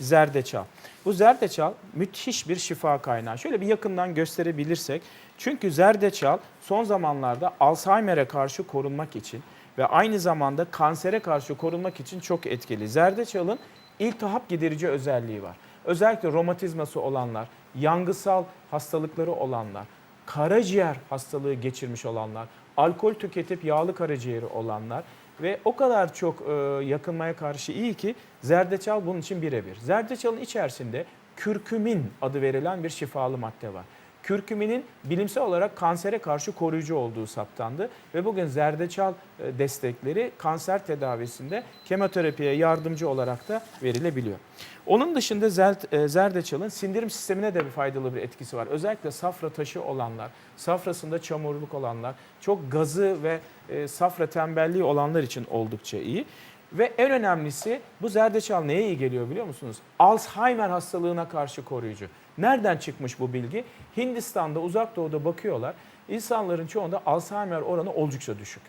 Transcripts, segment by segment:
zerdeçal. Bu zerdeçal müthiş bir şifa kaynağı. Şöyle bir yakından gösterebilirsek. Çünkü zerdeçal son zamanlarda Alzheimer'e karşı korunmak için ve aynı zamanda kansere karşı korunmak için çok etkili. Zerdeçalın iltihap giderici özelliği var. Özellikle romatizması olanlar, yangısal hastalıkları olanlar, karaciğer hastalığı geçirmiş olanlar, alkol tüketip yağlı karaciğeri olanlar ve o kadar çok e, yakınmaya karşı iyi ki zerdeçal bunun için birebir. Zerdeçalın içerisinde kürkümin adı verilen bir şifalı madde var. Kürküminin bilimsel olarak kansere karşı koruyucu olduğu saptandı ve bugün zerdeçal e, destekleri kanser tedavisinde kemoterapiye yardımcı olarak da verilebiliyor. Onun dışında e, zerdeçalın sindirim sistemine de bir faydalı bir etkisi var. Özellikle safra taşı olanlar, safrasında çamurluk olanlar, çok gazı ve e, safra tembelliği olanlar için oldukça iyi. Ve en önemlisi bu zerdeçal neye iyi geliyor biliyor musunuz? Alzheimer hastalığına karşı koruyucu. Nereden çıkmış bu bilgi? Hindistan'da, uzak doğuda bakıyorlar. İnsanların çoğunda Alzheimer oranı oldukça düşük.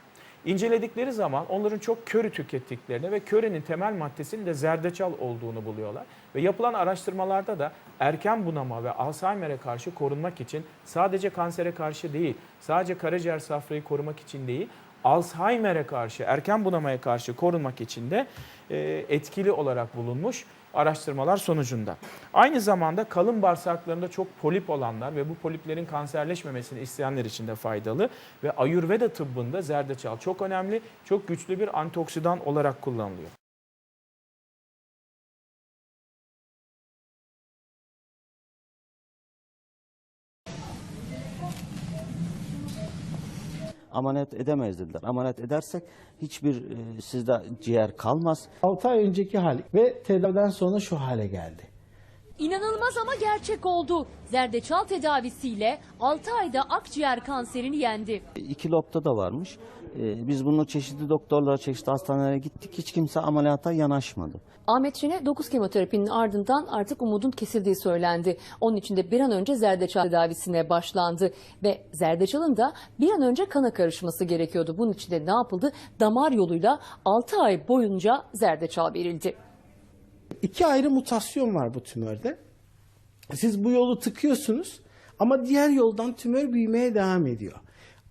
İnceledikleri zaman onların çok köri tükettiklerini ve körinin temel maddesinin de zerdeçal olduğunu buluyorlar. Ve yapılan araştırmalarda da erken bunama ve Alzheimer'e karşı korunmak için sadece kansere karşı değil, sadece karaciğer safrayı korumak için değil, Alzheimer'e karşı, erken bunamaya karşı korunmak için de e, etkili olarak bulunmuş araştırmalar sonucunda. Aynı zamanda kalın bağırsaklarında çok polip olanlar ve bu poliplerin kanserleşmemesini isteyenler için de faydalı ve Ayurveda tıbbında zerdeçal çok önemli, çok güçlü bir antioksidan olarak kullanılıyor. Ameliyat edemeyiz dediler. Ameliyat edersek hiçbir e, sizde ciğer kalmaz. 6 ay önceki hali ve tedaviden sonra şu hale geldi. İnanılmaz ama gerçek oldu. Zerdeçal tedavisiyle 6 ayda akciğer kanserini yendi. İki lobda da varmış. E, Biz bunu çeşitli doktorlara, çeşitli hastanelere gittik. Hiç kimse ameliyata yanaşmadı. Ahmet Şen'e 9 kemoterapinin ardından artık umudun kesildiği söylendi. Onun için de bir an önce zerdeçal tedavisine başlandı. Ve zerdeçalın da bir an önce kana karışması gerekiyordu. Bunun için de ne yapıldı? Damar yoluyla 6 ay boyunca zerdeçal verildi. İki ayrı mutasyon var bu tümörde. Siz bu yolu tıkıyorsunuz ama diğer yoldan tümör büyümeye devam ediyor.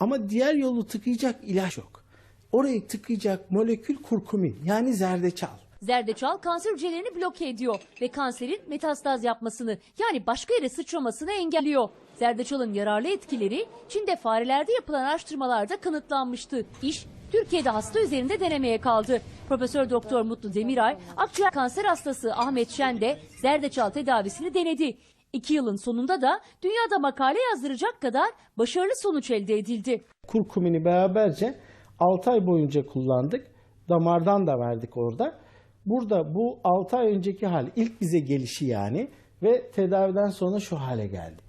Ama diğer yolu tıkayacak ilaç yok. Orayı tıkayacak molekül kurkumin yani zerdeçal. Zerdeçal kanser hücrelerini bloke ediyor ve kanserin metastaz yapmasını yani başka yere sıçramasını engelliyor. Zerdeçalın yararlı etkileri Çin'de farelerde yapılan araştırmalarda kanıtlanmıştı. İş Türkiye'de hasta üzerinde denemeye kaldı. Profesör Doktor Mutlu Demiray, akciğer kanser hastası Ahmet Şen de zerdeçal tedavisini denedi. İki yılın sonunda da dünyada makale yazdıracak kadar başarılı sonuç elde edildi. Kurkumini beraberce 6 ay boyunca kullandık. Damardan da verdik orada. Burada bu 6 ay önceki hal ilk bize gelişi yani ve tedaviden sonra şu hale geldi.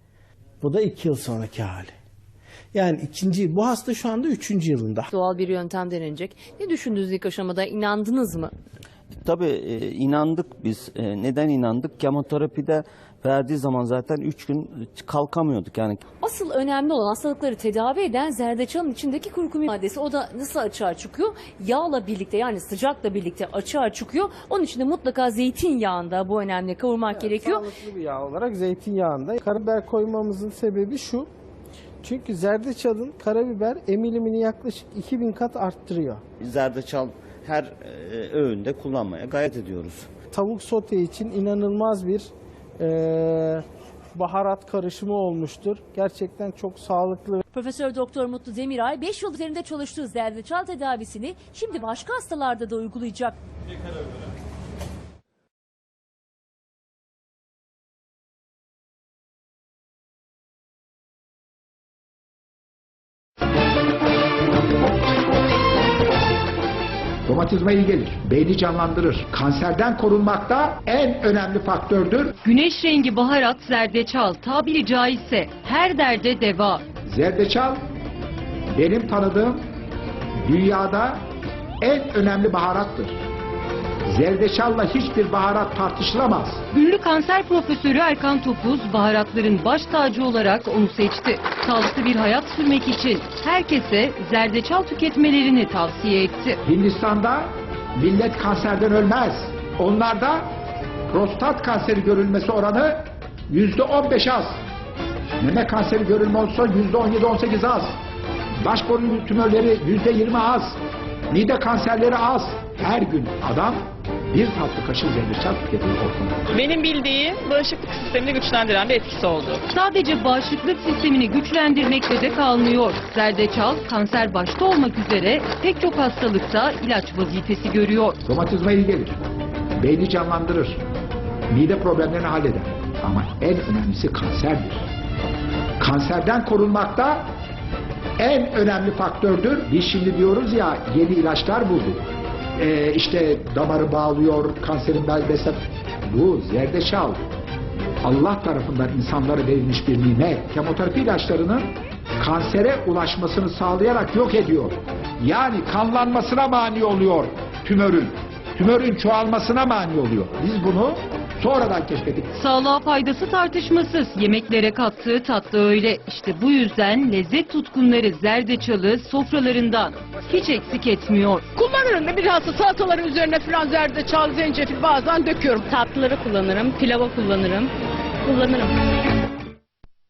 Bu da 2 yıl sonraki hali. Yani ikinci, bu hasta şu anda üçüncü yılında. Doğal bir yöntem denenecek. Ne düşündünüz ilk aşamada? İnandınız mı? Tabii e, inandık biz. E, neden inandık? Kemoterapide verdiği zaman zaten 3 gün kalkamıyorduk. Yani Asıl önemli olan hastalıkları tedavi eden zerdeçalın içindeki kurkumin maddesi. O da nasıl açığa çıkıyor? Yağla birlikte yani sıcakla birlikte açığa çıkıyor. Onun için de mutlaka zeytinyağında bu önemli kavurmak gerekiyor. Sağlıklı bir yağ olarak zeytinyağında. Karabiber koymamızın sebebi şu. Çünkü zerdeçalın karabiber emilimini yaklaşık 2000 kat arttırıyor. zerdeçal her e, öğünde kullanmaya gayret ediyoruz. Tavuk sote için inanılmaz bir eee, baharat karışımı olmuştur. Gerçekten çok sağlıklı Profesör Doktor Mutlu Demiray 5 yıl üzerinde çalıştığı zerdeçal tedavisini şimdi başka hastalarda da uygulayacak. Romatizma iyi gelir. Beyni canlandırır. Kanserden korunmakta en önemli faktördür. Güneş rengi baharat zerdeçal tabiri caizse her derde deva. Zerdeçal benim tanıdığım dünyada en önemli baharattır. Zerdeçalla hiçbir baharat tartışılamaz. Ünlü kanser profesörü Erkan Topuz baharatların baş tacı olarak onu seçti. Sağlıklı bir hayat sürmek için herkese zerdeçal tüketmelerini tavsiye etti. Hindistan'da millet kanserden ölmez. Onlarda prostat kanseri görülmesi oranı yüzde 15 az. Meme kanseri görülme olsa yüzde 17-18 az. Baş boru tümörleri yüzde 20 az. Mide kanserleri az. Her gün adam bir tatlı kaşık zerdeçal tüketiyor ortalama. Benim bildiğim bağışıklık sistemini güçlendiren bir etkisi oldu. Sadece bağışıklık sistemini güçlendirmekle de kalmıyor. Zerdeçal kanser başta olmak üzere pek çok hastalıkta ilaç vazifesi görüyor. Romatizma iyi gelir. Beyni canlandırır. Mide problemlerini halleder. Ama en önemlisi kanserdir. Kanserden korunmakta en önemli faktördür. Biz şimdi diyoruz ya yeni ilaçlar bulduk. Ee, işte damarı bağlıyor, kanserin belbese. Bu zerdeçal. Allah tarafından insanlara verilmiş bir nimet. Kemoterapi ilaçlarının kansere ulaşmasını sağlayarak yok ediyor. Yani kanlanmasına mani oluyor tümörün. Tümörün çoğalmasına mani oluyor. Biz bunu sonradan keşfettik. Sağlığa faydası tartışmasız. Yemeklere kattığı tatlı öyle. İşte bu yüzden lezzet tutkunları zerdeçalı sofralarından hiç eksik etmiyor. Kullanırım da biraz da salataların üzerine falan zerdeçal, zencefil bazen döküyorum. Tatlıları kullanırım, pilava kullanırım. Kullanırım.